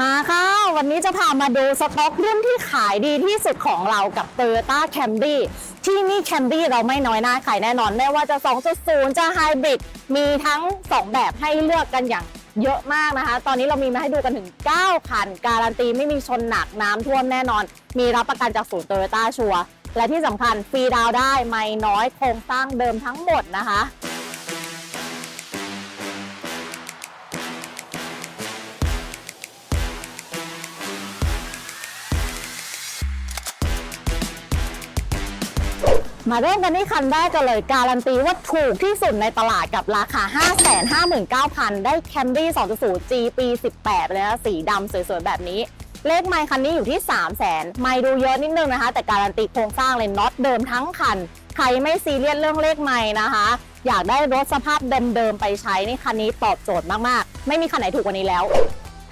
มาค่ะ วันนี้จะพามาดูสต็อกรุ่นที่ขายดีที่สุดของเรากับ Toyota Camry ที่นี่ Camry เราไม่น้อยหน้าขายแน่นอน ไม่ว่าจะ 2.0 จะ Hybrid มีทั้ง 2 แบบให้เลือกกันอย่างเยอะมากนะคะ ตอนนี้เรามีมาให้ดูกันถึง 9 คัน การันตีไม่มีชนหนักน้ำท่วมแน่นอน มีรับประกันจากศูนย์ Toyota ชัวและที่สำคัญฟรีดาวได้ไม่น้อยโครงสร้างเดิมทั้งหมดนะคะ มาเริ่มกันที่คันแรกกันเลย การันตีว่าถูกที่สุดในตลาดกับราคา 559,000 ได้ Camry 2.0 G ปี 18เลยนะสีดำสวยๆ แบบนี้ เลขไมค์คันนี้อยู่ที่ 3 0 0 0 0 0ไม่ดูเยอะนิดนึงนะคะ แต่การันตีโครงสร้างเลยน็อตเดิมทั้งคัน ใครไม่ซีเรียสเรื่องเลขไมค์นะคะ อยากได้รถสภาพเดิมๆไปใช้นี่คันนี้ตอบโจทย์มากๆ ไม่มีคันไหนถูกกว่านี้แล้ว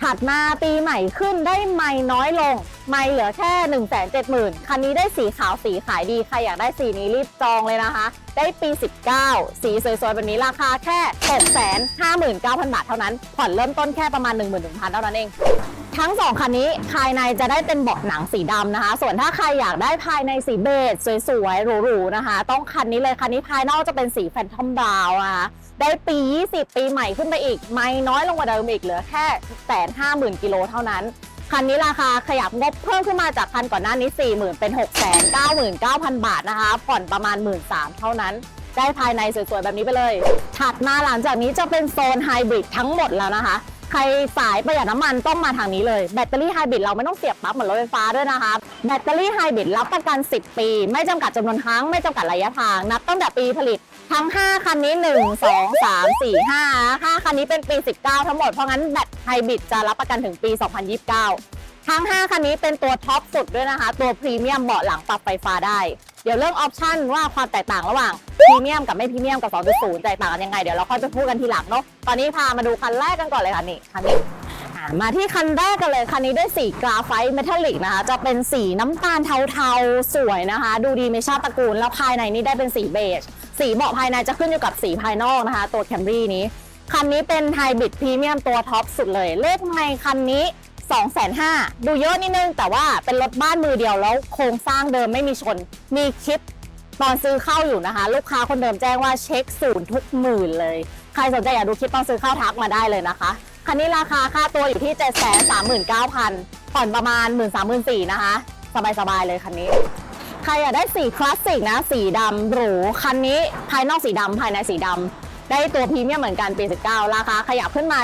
ถัดมาปีใหม่ขึ้นได้ไม่น้อยลง ไม่เหลือแค่1 7 0 0 0 0คันนี้ได้สีขาวสีขายดี ใครอยากได้สีนี้รีบจองเลยนะคะ ได้ปี 19 สีสวยๆแบบนี้ราคาแค่659,000 บาทเท่านั้น ผ่อนเริ่มต้นแค่ประมาณ 11,000เท่านั้นเอง ทั้ง 2 คันนี้ภายในจะได้เป็นเบาะหนังสีดำนะคะ ส่วนถ้าใครอยากได้ภายในสีเบจสวยๆหรูๆนะคะ ต้องคันนี้เลยคันนี้ภายนอกจะเป็นสีแฟนทอมบราวน์นะคะได้ปี 20 ปีใหม่ขึ้นไปอีก ไม่น้อยลงกว่าเดิมอีกเหลือแค่แสนห้าหมื่นกิโลเท่านั้น คันนี้ราคาขยับงบเพิ่มขึ้นมาจากคันก่อนหน้านี้ 40,000 เป็น 699,000 บาทนะคะ ผ่อนประมาณ 1 3ื่นเท่านั้นได้ภายในสวยๆแบบนี้ไปเลย ถัดมาหลังจากนี้จะเป็นโซนไฮบริดทั้งหมดแล้วนะคะ ใครสายประหยัดน้ำมันต้องมาทางนี้เลย แบตเตอรี่ไฮบริดเราไม่ต้องเสียบปลั๊บเหมือนรถไฟฟ้าด้วยนะคะ แบตเตอรี่ไฮบริดรับประกัน 10 ปี ไม่จำกัดจำนวนครั้ง ไม่จำกัดระยะทาง นับตั้งแต่ปีผลิต ทั้ง 5 คันนี้ 1 2 3 4 5 5คันนี้เป็นปี 19 ทั้งหมด เพราะงั้นแบตไฮบริดจะรับประกันถึงปี 2029 ทั้ง 5 คันนี้เป็นตัวท็อปสุดด้วยนะคะ ตัวพรีเมียมเบาะหลังปรับไฟฟ้าได้ เดี๋ยวเรื่องออปชันว่าความแตกต่างระหว่างพรีเมียมกับไม่พรีเมียมกับ 2.0 แตกต่างกันยังไง เดี๋ยวเราค่อยไปพูดกันทีหลังเนาะตอนนี้พามาดูคันแรกกันก่อนเลยค่ะนี่คันนี้มาที่คันแรกกันเลย คันนี้ได้สีกราไฟต์เมทัลลิกนะคะ จะเป็นสีน้ำตาลเทาๆ สวยนะคะ ดูดีไม่ชาตระกูล แล้วภายในนี่ได้เป็นสีเบจ สีเบาะภายในจะขึ้นอยู่กับสีภายนอกนะคะ ตัวแคมรี่นี้ คันนี้เป็นไฮบริดพรีเมียมตัวท็อปสุดเลย เลขไมคันนี้ 2 5 0 0 0ดูเยอะนิดนึง แต่ว่าเป็นรถบ้านมือเดียวแล้วโครงสร้างเดิมไม่มีชน มีคลิปตอนซื้อเข้าอยู่นะคะ ลูกค้าคนเดิมแจ้งว่าเช็คศูนย์ทุกหมื่นเลย ใครสนใจอยากดูคลิปตอนซื้อเข้าทักมาได้เลยนะคะ คันนี้ราคาค่าตัวอยู่ที่ 7 3 9 0 0 0ผ่อนประมาณ 1 3 4 0 0 0นะคะ สบายๆเลยคันนี้ใครอยากได้สีคลาสสิกนะ สีดำหรูคันนี้ภายนอกสีดำภายในสีดำ ได้ตัวพรีเมียมเหมือนกันปี 19 ราคาขยับขึ้นมา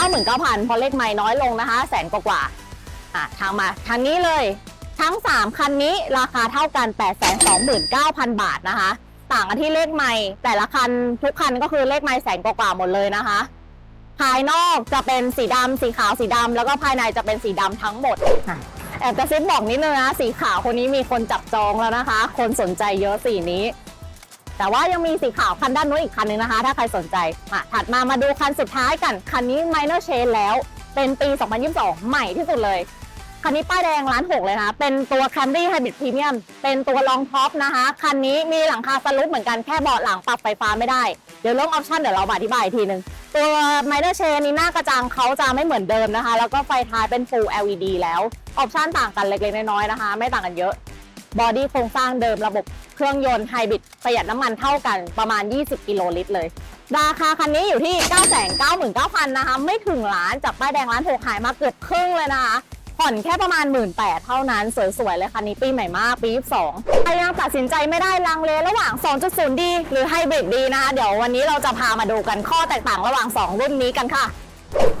799,000เพราะเลขไม่น้อยลงนะคะ แสนกว่าๆอะทางมาทางนี้เลย ทั้ง 3 คันนี้ราคาเท่ากัน 829,000 บาทนะคะ ต่างกันที่เลขไม่แต่ละคันทุกคันก็คือเลขไม่แสนกว่าๆหมดเลยนะคะ ภายนอกจะเป็นสีดำสีขาวสีดำแล้วก็ภายในจะเป็นสีดำทั้งหมดอะแอบกระซิบบอกนิดนึงนะสีขาวคนนี้มีคนจับจองแล้วนะคะ คนสนใจเยอะสีนี้ แต่ว่ายังมีสีขาวคันด้านนู้นอีกคันนึงนะคะ ถ้าใครสนใจมาถัดมามาดูคันสุดท้ายกัน คันนี้ minor change แล้ว เป็นปี 2022 ใหม่ที่สุดเลย คันนี้ป้ายแดงร้านหกเลยนะคะเป็นตัว Camry Hybrid Premium เป็นตัวรองท็อปนะคะ คันนี้มีหลังคาสลุปเหมือนกันแค่เบาะหลังปรับไฟฟ้าไม่ได้ เดี๋ยวเรื่องออปชั่นเดี๋ยวเราอธิบายอีกทีหนึ่งตัว minor change นี้หน้ากระจังเขาจะไม่เหมือนเดิมนะคะ แล้วก็ไฟท้ายเป็น Full LED แล้ว ออปชั่นต่างกันเล็กๆน้อยๆนะคะ ไม่ต่างกันเยอะ บอดี้โครงสร้างเดิมระบบเครื่องยนต์ไฮบริดประหยัดน้ำมันเท่ากันประมาณ 20 กิโลลิตรเลย ราคาคันนี้อยู่ที่ 999,000 นะคะ ไม่ถึงล้านจากป้ายแดงร้านโถขายมาเกือบครึ่งเลยนะคะ ผ่อนแค่ประมาณ 1 8ื่นเท่านั้น สวยๆ เลยคันนี้ปีใหม่มาก ปี22ใครยังตัดสินใจไม่ได้ลังเลระหว่าง 2.0ดีหรือไฮบริดดีนะคะ เดี๋ยววันนี้เราจะพามาดูกันข้อแตกต่างระหว่าง 2 รุ่นนี้กันค่ะ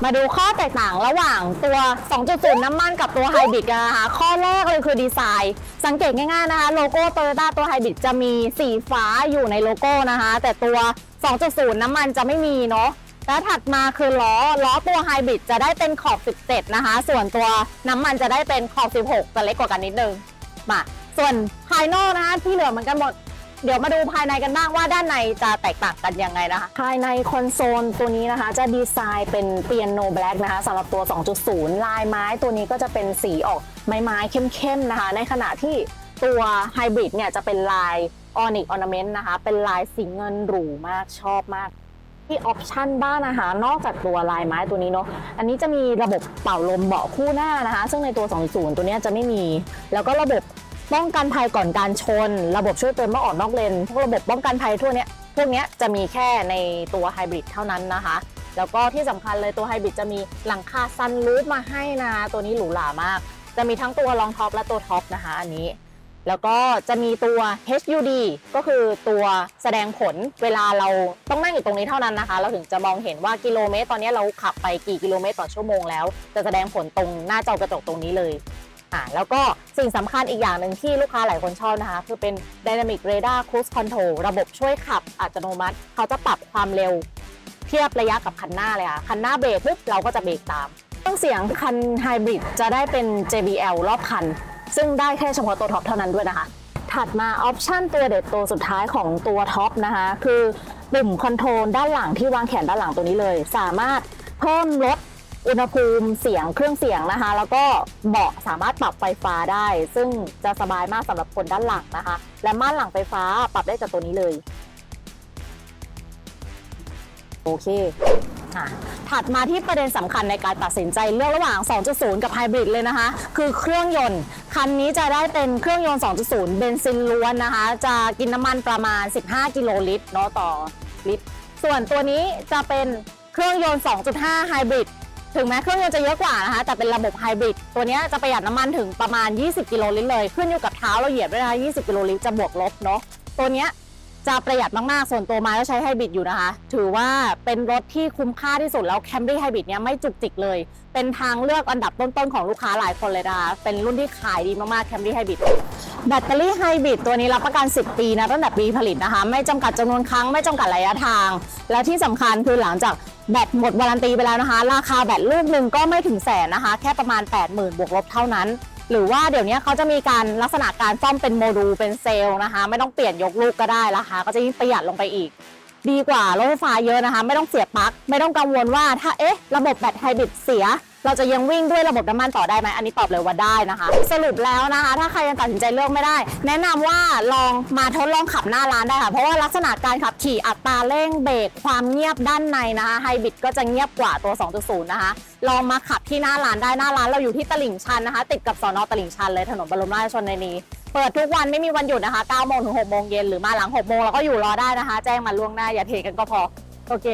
มาดูข้อแตกต่างระหว่างตัว 2.0 น้ำมันกับตัวไฮบริดกันนะคะ ข้อแรกเลยคือดีไซน์ สังเกตง่ายๆนะคะ โลโก้โตโยต้าตัวไฮบริดจะมีสีฟ้าอยู่ในโลโก้นะคะ แต่ตัว 2.0 น้ำมันจะไม่มีเนาะแล้วถัดมาคือล้อ ล้อตัวไฮบริดจะได้เป็นขอบ 17 นะคะ ส่วนตัวน้ำมันจะได้เป็นขอบ 16 จะเล็กกว่ากันนิดนึงมาส่วนภายนอกนะคะที่เหลือเหมือนกันหมด เดี๋ยวมาดูภายในกันบ้างว่าด้านในจะแตกต่างกันยังไงนะคะ ภายในคอนโซลตัวนี้นะคะ จะดีไซน์เป็นเปียโนแบล็กนะคะสำหรับตัว 2.0 ลายไม้ตัวนี้ก็จะเป็นสีออกไม้ไม้เข้มๆนะคะ ในขณะที่ตัวไฮบริดเนี่ยจะเป็นลายออนิกออร์นาเมนต์นะคะ เป็นลายสีเงินหรูมากชอบมากที่ออปชันบ้านนะคะนอกจากตัวลายไม้ตัวนี้เนาะ อันนี้จะมีระบบเป่าลมเบาะคู่หน้านะคะ ซึ่งในตัว 20 ตัวนี้จะไม่มี แล้วก็ระบบ ป้องกันภัยก่อนการชน ระบบช่วยเตือนเมื่อออกนอกเลนพวกระบบป้องกันภัยทั่วเนี้ยพวกเนี้ยจะมีแค่ในตัวไฮบริดเท่านั้นนะคะ แล้วก็ที่สำคัญเลยตัวไฮบริดจะมีหลังคาซันรูฟมาให้นะ ตัวนี้หรูหรามาก จะมีทั้งตัวรองท็อปและตัวท็อปนะคะอันนี้ แล้วก็จะมีตัว HUD ก็คือตัวแสดงผลเวลาเราต้องนั่งอยู่ตรงนี้เท่านั้นนะคะ เราถึงจะมองเห็นว่ากิโลเมตร ตอนนี้เราขับไปกี่กิโลเมตรต่อชั่วโมงแล้ว จะแสดงผลตรงหน้าจอกระจกตรงนี้เลย อ่าแล้วก็สิ่งสำคัญอีกอย่างหนึ่งที่ลูกค้าหลายคนชอบนะคะ คือเป็น Dynamic Radar Cruise Control ระบบช่วยขับอัตโนมัติ เขาจะปรับความเร็วเทียบระยะกับคันหน้าเลยค่ะคันหน้าเบรกปุ๊บเราก็จะเบรกตามเครื่องเสียงคันไฮบริดจะได้เป็น JBL รอบคัน ซึ่งได้แค่เฉพาะตัวท็อปเท่านั้นด้วยนะคะ ถัดมาออปชันตัวเด็ดตัวสุดท้ายของตัวท็อปนะคะ คือปุ่มคอนโทรลด้านหลังที่วางแขนด้านหลังตัวนี้เลย สามารถเพิ่มลด อุณหภูมิเสียงเครื่องเสียงนะคะ แล้วก็เบาะสามารถปรับไฟฟ้าได้ ซึ่งจะสบายมากสำหรับคนด้านหลังนะคะ และม่านหลังไฟฟ้าปรับได้จากตัวนี้เลย โอเคอะถัดมาที่ประเด็นสำคัญในการตัดสินใจเลือกระหว่าง 2.0 กับไฮบริดเลยนะคะ คือเครื่องยนต์ คันนี้จะได้เป็นเครื่องยนต์ 2.0 เบนซินล้วนนะคะ จะกินน้ำมันประมาณ 15 กิโลลิตรเนาะต่อลิตร ส่วนตัวนี้จะเป็นเครื่องยนต์ 2.5 ไฮบริด ถึงแม้เครื่องยนต์จะเยอะกว่านะคะ แต่เป็นระบบไฮบริดตัวนี้จะประหยัดน้ำมันถึงประมาณ 20 กิโลลิตรเลย ขึ้นอยู่กับเท้าเราเหยียบด้วยนะคะ20 กิโลลิตรจะบวกลบเนาะตัวนี้จะประหยัดมาก ๆ ส่วนตัวมาก็ใช้ไฮบริดอยู่นะคะ ถือว่าเป็นรถที่คุ้มค่าที่สุดแล้วแคมรี่ไฮบริดเนี้ยไม่จุกจิกเลย เป็นทางเลือกอันดับต้น ๆ ของลูกค้าหลายคนเลยนะคะเป็นรุ่นที่ขายดีมาก ๆ แคมรี่ไฮบริดแบตเตอรี่ไฮบริดตัวนี้รับประกัน 10 ปีนะตั้งแต่ปีผลิตนะคะ ไม่จำกัดจำนวนครั้งไม่จำกัดระยะทาง และที่สำคัญคือหลังจาก แบตหมดวารันตีไปแล้วนะคะ ราคาแบตลูกหนึ่งก็ไม่ถึงแสนนะคะ แค่ประมาณ 80,000 บวกลบเท่านั้น หรือว่าเดี๋ยวนี้เขาจะมีการลักษณะการซ่อมเป็นโมดูลเป็นเซลล์นะคะ ไม่ต้องเปลี่ยนยกลูกก็ได้ราคาก็จะยิ่งประหยัดลงไปอีก ดีกว่ารถไฟฟ้าเยอะนะคะ ไม่ต้องเสียบปลั๊กไม่ต้องกังวลว่าถ้าเอ๊ะระบบแบตไฮบริดเสีย เราจะยังวิ่งด้วยระบบน้ำมันต่อได้ไหมอันนี้ตอบเลยว่าได้นะคะ สรุปแล้วนะคะ ถ้าใครยังตัดสินใจเลือกไม่ได้ แนะนำว่าลองมาทดลองขับหน้าร้านได้ค่ะ เพราะว่าลักษณะการขับขี่อัตราเร่งเบรกความเงียบด้านในนะคะไฮบริดก็จะเงียบกว่าตัว 2.0 นะคะ ลองมาขับที่หน้าร้านได้หน้าร้านเราอยู่ที่ตลิ่งชันนะคะ ติดกับสอนอตลิ่งชันเลยถนนบรมราชชนนีเปิดทุกวันไม่มีวันหยุดนะคะ9โมงถึง6โมงเย็นหรือมาหลัง6โมงเราก็อยู่รอได้นะคะ แจ้งมาล่วงหน้าอย่าเทกันก็พอโอเค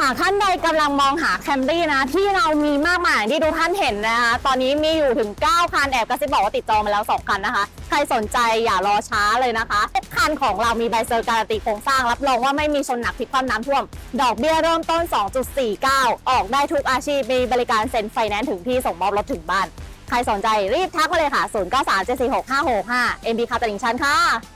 หากท่านใดกำลังมองหาแคมรี่นะ ที่เรามีมากมายอย่างที่ทุกท่านเห็นนะคะ ตอนนี้มีอยู่ถึง 9 คัน แอบกระซิบบอกว่าติดจองมาแล้ว 2 คันนะคะ ใครสนใจอย่ารอช้าเลยนะคะทุกคันของเรามีใบเซอร์การันตีโครงสร้าง รับรองว่าไม่มีชนหนักพลิกคว่ำน้ำท่วม ดอกเบี้ยเริ่มต้น 2.49 ออกได้ทุกอาชีพมีบริการเซ็นไฟแนนซ์ถึงที่ส่งมอบรถถึงบ้าน ใครสนใจรีบทักมาเลยค่ะ 0 9 3 7 4 6 5 6 5 MB คาตลิ่งชันค่ะ